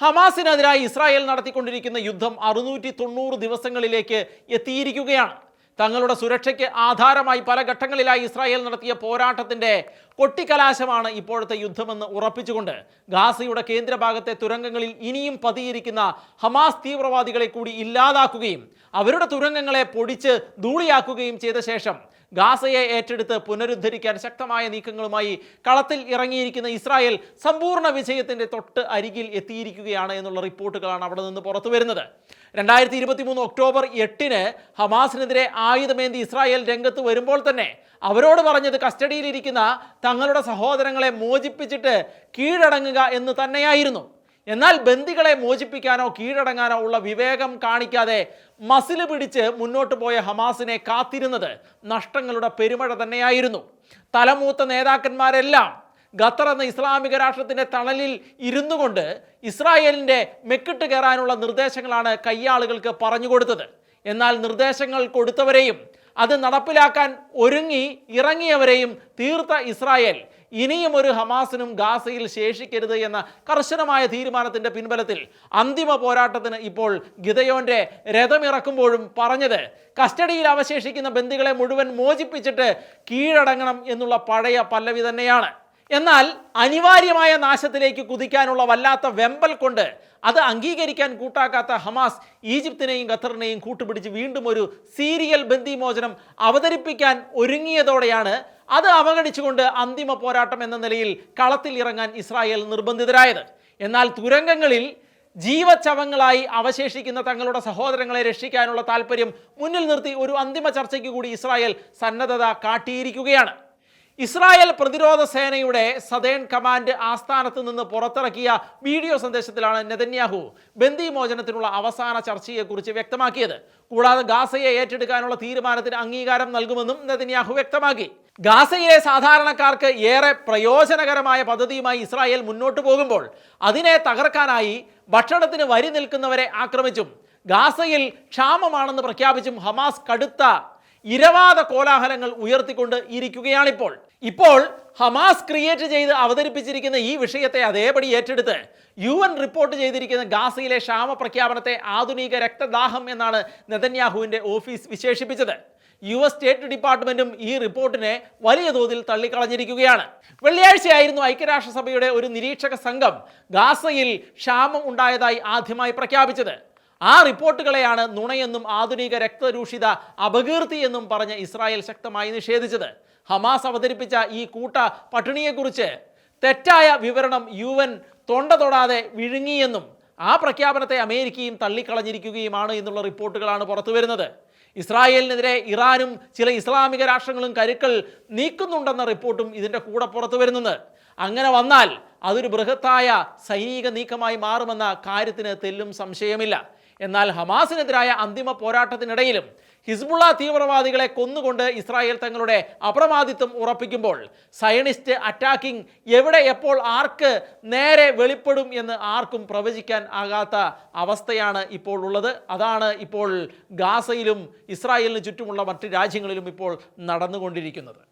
ഹമാസിനെതിരായി Israel നടത്തിക്കൊണ്ടിരിക്കുന്ന യുദ്ധം അറുന്നൂറ്റി തൊണ്ണൂറ് ദിവസങ്ങളിലേക്ക് എത്തിയിരിക്കുകയാണ്. തങ്ങളുടെ സുരക്ഷയ്ക്ക് ആധാരമായി പല ഘട്ടങ്ങളിലായി ഇസ്രായേൽ നടത്തിയ പോരാട്ടത്തിന്റെ കൊട്ടിക്കലാശമാണ് ഇപ്പോഴത്തെ യുദ്ധമെന്ന് ഉറപ്പിച്ചുകൊണ്ട് ഗാസയുടെ കേന്ദ്രഭാഗത്തെ തുരങ്കങ്ങളിൽ ഇനിയും പതിയിരിക്കുന്ന ഹമാസ് തീവ്രവാദികളെ കൂടി ഇല്ലാതാക്കുകയും അവരുടെ തുരങ്കങ്ങളെ പൊടിച്ച് ധൂളിയാക്കുകയും ചെയ്ത ശേഷം ഗാസയെ ഏറ്റെടുത്ത് പുനരുദ്ധരിക്കാൻ ശക്തമായ നീക്കങ്ങളുമായി കളത്തിൽ ഇറങ്ങിയിരിക്കുന്ന ഇസ്രായേൽ സമ്പൂർണ വിജയത്തിന്റെ തൊട്ട് അരികിൽ എത്തിയിരിക്കുകയാണ് എന്നുള്ള റിപ്പോർട്ടുകളാണ് അവിടെ നിന്ന് പുറത്തു വരുന്നത്. രണ്ടായിരത്തി ഇരുപത്തി മൂന്ന് ഒക്ടോബർ എട്ടിന് ഹമാസിനെതിരെ ആയുധമേന്തി ഇസ്രായേൽ രംഗത്ത് വരുമ്പോൾ തന്നെ അവരോട് പറഞ്ഞത് കസ്റ്റഡിയിലിരിക്കുന്ന തങ്ങളുടെ സഹോദരങ്ങളെ മോചിപ്പിച്ചിട്ട് കീഴടങ്ങുക എന്ന് തന്നെയായിരുന്നു. എന്നാൽ ബന്ദികളെ മോചിപ്പിക്കാനോ കീഴടങ്ങാനോ ഉള്ള വിവേകം കാണിക്കാതെ മസിൽ പിടിച്ച് മുന്നോട്ട് പോയ ഹമാസിനെ കാത്തിരുന്നത് നഷ്ടങ്ങളുടെ പെരുമഴ തന്നെയായിരുന്നു. തലമൂത്ത നേതാക്കന്മാരെല്ലാം ഖത്തർ എന്ന ഇസ്ലാമിക രാഷ്ട്രത്തിന്റെ തണലിൽ ഇരുന്നു കൊണ്ട് ഇസ്രായേലിന്റെ മെക്കിട്ട് കയറാനുള്ള നിർദ്ദേശങ്ങളാണ് കയ്യാളുകൾക്ക് പറഞ്ഞു കൊടുത്തത്. എന്നാൽ നിർദ്ദേശങ്ങൾ കൊടുത്തവരെയും അത് നടപ്പിലാക്കാൻ ഒരുങ്ങി ഇറങ്ങിയവരെയും തീർത്ത ഇസ്രായേൽ. ഇനിയും ഒരു ഹമാസിനും ഗാസയിൽ ശേഷിക്കരുത് എന്ന കർശനമായ തീരുമാനത്തിന്റെ പിൻബലത്തിൽ അന്തിമ പോരാട്ടത്തിന് ഇപ്പോൾ ഗിതയോന്റെ രഥമിറക്കുമ്പോഴും പറഞ്ഞത് കസ്റ്റഡിയിൽ അവശേഷിക്കുന്ന ബന്ദികളെ മുഴുവൻ മോചിപ്പിച്ചിട്ട് കീഴടങ്ങണം എന്നുള്ള പഴയ പല്ലവി തന്നെയാണ്. എന്നാൽ അനിവാര്യമായ നാശത്തിലേക്ക് കുതിക്കാനുള്ള വല്ലാത്ത വെമ്പൽ കൊണ്ട് അത് അംഗീകരിക്കാൻ കൂട്ടാക്കാത്ത ഹമാസ് ഈജിപ്തിനെയും ഖത്തറിനെയും കൂട്ടുപിടിച്ച് വീണ്ടും ഒരു സീരിയൽ ബന്ദിമോചനം അവതരിപ്പിക്കാൻ ഒരുങ്ങിയതോടെയാണ് അത് അവഗണിച്ചുകൊണ്ട് അന്തിമ പോരാട്ടം എന്ന നിലയിൽ കളത്തിൽ ഇറങ്ങാൻ ഇസ്രായേൽ നിർബന്ധിതരായത്. എന്നാൽ തുരങ്കങ്ങളിൽ ജീവചവങ്ങളായി അവശേഷിക്കുന്ന തങ്ങളുടെ സഹോദരങ്ങളെ രക്ഷിക്കാനുള്ള താല്പര്യം മുന്നിൽ നിർത്തി ഒരു അന്തിമ ചർച്ചയ്ക്ക് കൂടി ഇസ്രായേൽ സന്നദ്ധത കാട്ടിയിരിക്കുകയാണ്. ഇസ്രായേൽ പ്രതിരോധ സേനയുടെ സദേൺ കമാൻഡ് ആസ്ഥാനത്ത് നിന്ന് പുറത്തിറക്കിയ വീഡിയോ സന്ദേശത്തിലാണ് നെതന്യാഹു ബന്ദി മോചനത്തിനുള്ള അവസാന ചർച്ചയെക്കുറിച്ച് വ്യക്തമാക്കിയത്. കൂടാതെ ഗാസയെ ഏറ്റെടുക്കാനുള്ള തീരുമാനത്തിന് അംഗീകാരം നൽകുമെന്നും നെതന്യാഹു വ്യക്തമാക്കി. ഗാസയിലെ സാധാരണക്കാർക്ക് ഏറെ പ്രയോജനകരമായ പദ്ധതിയുമായി ഇസ്രായേൽ മുന്നോട്ട് പോകുമ്പോൾ അതിനെ തകർക്കാനായി ഭക്ഷണത്തിന് വരി നിൽക്കുന്നവരെ ആക്രമിച്ചും ഗാസയിൽ ക്ഷാമമാണെന്ന് പ്രഖ്യാപിച്ചും ഹമാസ് കടുത്ത ഇരവാദ കോലാഹലങ്ങൾ ഉയർത്തിക്കൊണ്ട് ഇരിക്കുകയാണിപ്പോൾ. ഇപ്പോൾ ഹമാസ് ക്രിയേറ്റ് ചെയ്ത് അവതരിപ്പിച്ചിരിക്കുന്ന ഈ വിഷയത്തെ അതേപടി ഏറ്റെടുത്ത് യു എൻ റിപ്പോർട്ട് ചെയ്തിരിക്കുന്ന ഗാസയിലെ ക്ഷാമ പ്രഖ്യാപനത്തെ ആധുനിക രക്തദാഹം എന്നാണ് നെതന്യാഹുവിന്റെ ഓഫീസ് വിശേഷിപ്പിച്ചത്. യു എസ് സ്റ്റേറ്റ് ഡിപ്പാർട്ട്മെന്റും ഈ റിപ്പോർട്ടിനെ വലിയ തോതിൽ തള്ളിക്കളഞ്ഞിരിക്കുകയാണ്. വെള്ളിയാഴ്ചയായിരുന്നു ഐക്യരാഷ്ട്രസഭയുടെ ഒരു നിരീക്ഷക സംഘം ഗാസയിൽ ക്ഷാമം ഉണ്ടായതായി ആദ്യമായി പ്രഖ്യാപിച്ചത്. ആ റിപ്പോർട്ടുകളെയാണ് നുണയെന്നും ആധുനിക രക്തരൂഷിത അപകീർത്തി എന്നും പറഞ്ഞ് ഇസ്രായേൽ ശക്തമായി നിഷേധിച്ചത്. ഹമാസ് അവതരിപ്പിച്ച ഈ കൂട്ട പട്ടിണിയെക്കുറിച്ച് തെറ്റായ വിവരണം യു എൻ തൊണ്ട തൊടാതെ വിഴുങ്ങിയെന്നും ആ പ്രഖ്യാപനത്തെ അമേരിക്കയും തള്ളിക്കളഞ്ഞിരിക്കുകയുമാണ് എന്നുള്ള റിപ്പോർട്ടുകളാണ് പുറത്തു വരുന്നത്. ഇസ്രായേലിനെതിരെ ഇറാനും ചില ഇസ്ലാമിക രാഷ്ട്രങ്ങളും കരുക്കൾ നീക്കുന്നുണ്ടെന്ന റിപ്പോർട്ടും ഇതിന്റെ കൂടെ പുറത്തു വരുന്നത് അങ്ങനെ വന്നാൽ അതൊരു ബൃഹത്തായ സൈനിക നീക്കമായി മാറുമെന്ന കാര്യത്തിന് തെല്ലും സംശയമില്ല. എന്നാൽ ഹമാസിനെതിരായ അന്തിമ പോരാട്ടത്തിനിടയിലും ഹിസ്ബുള്ള തീവ്രവാദികളെ കൊന്നുകൊണ്ട് ഇസ്രായേൽ തങ്ങളുടെ അപ്രമാദിത്വം ഉറപ്പിക്കുമ്പോൾ സയണിസ്റ്റ് അറ്റാക്കിംഗ് എവിടെ എപ്പോൾ ആർക്ക് നേരെ വെളിപ്പെടും എന്ന് ആർക്കും പ്രവചിക്കാൻ ആകാത്ത അവസ്ഥയാണ് ഇപ്പോൾ ഉള്ളത്. അതാണ് ഇപ്പോൾ ഗാസയിലും ഇസ്രായേലിന് ചുറ്റുമുള്ള മറ്റ് രാജ്യങ്ങളിലും ഇപ്പോൾ നടന്നുകൊണ്ടിരിക്കുന്നത്.